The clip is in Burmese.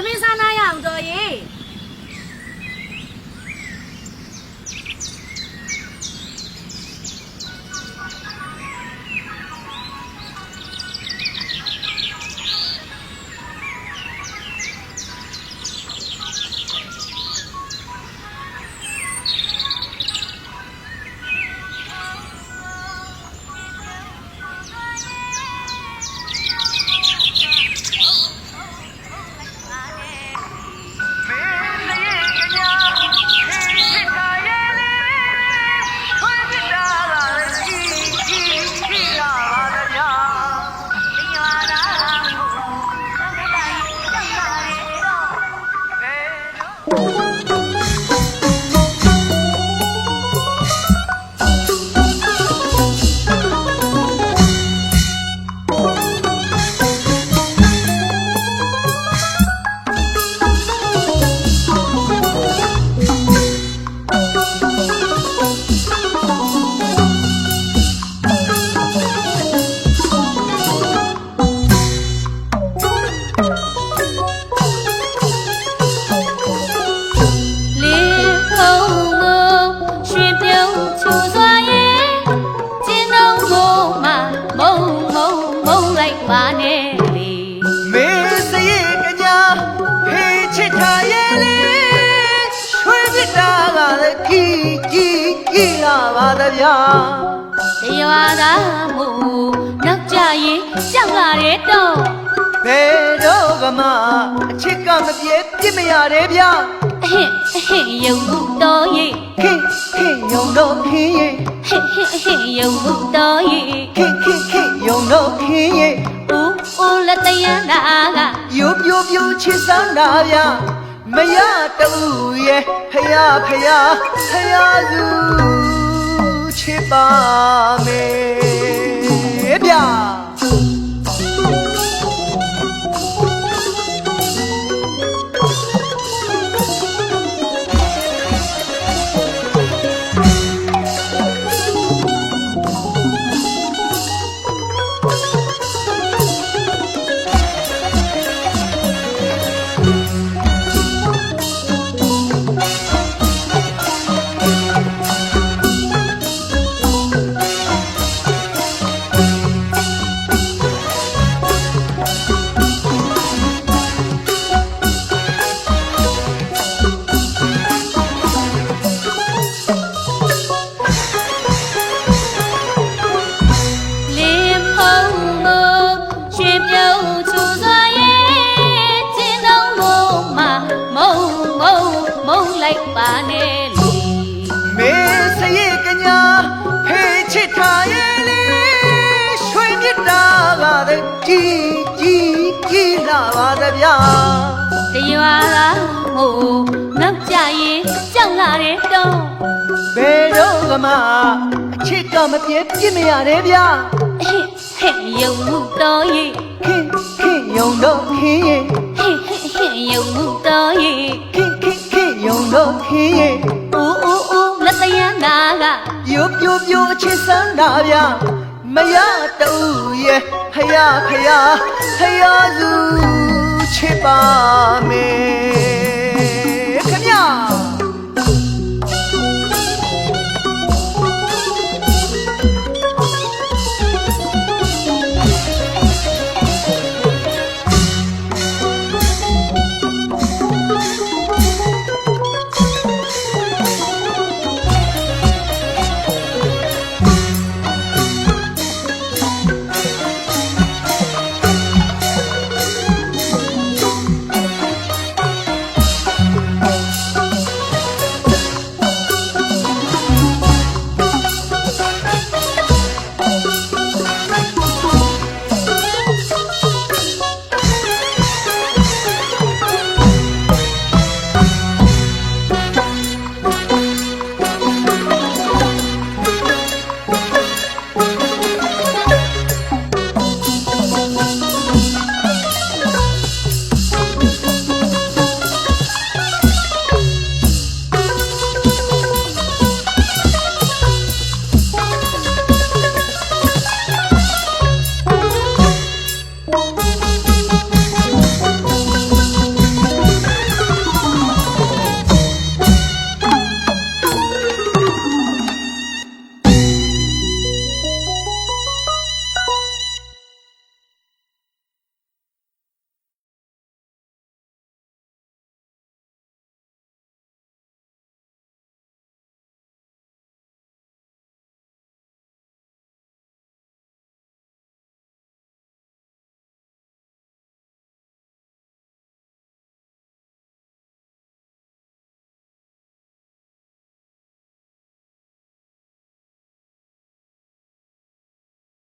သမင်းစားနာရအောင်တော်ရေ ကလည်းခီခီခီလာပါတဗျာတရွာသားမို့နောက်ကြရင်ကြောက်လာတဲ့တော့ဘယ်တော့ကမှအချစ်ကမပြေပြစ်မရတဲ့ဗျာအဟင့်အဟင့်ယုံမှုတော်ရဲ့ခင်ခင်ယုံတော့ခင်ရဲ့ဟင့်ဟင့်အဟင့်ယုံမှုတော်ရဲ့ခင်ခင်ခင်ယုံတော့ခင်ရဲ့ဦးဦးလက်တရနာကယိုပြိုပြိုချစ်စမ်းတာဗျာ မရတူရဲ့ဖယားဖယားဖယားသူချစ်ပါမယ်ဗျာ က်ပါနဲ့လေမေစရိကညာဖေးချစ်ထားရဲ့လေရွှေမြစ်တာကလည်းကြီးကြီးကြီးလာပါတဗျာတရွာသားမို့နောက်ကြရင်ကြောက်လာတဲ့တော့ဘယ်တော့ကမှအချစ်ကမပြေပြစ်မရတဲ့ဗျာဟင့်ဟင့်ယုံမှုတော်ရဲ့ခင်ခင်ယုံတော့ခင်ရဲ့ ပြိုပြိုပြိုချစ်စမ်းတာဗျာမရတူရဲ့ဖယားဖယားဖယားသူချစ်ပါမယ်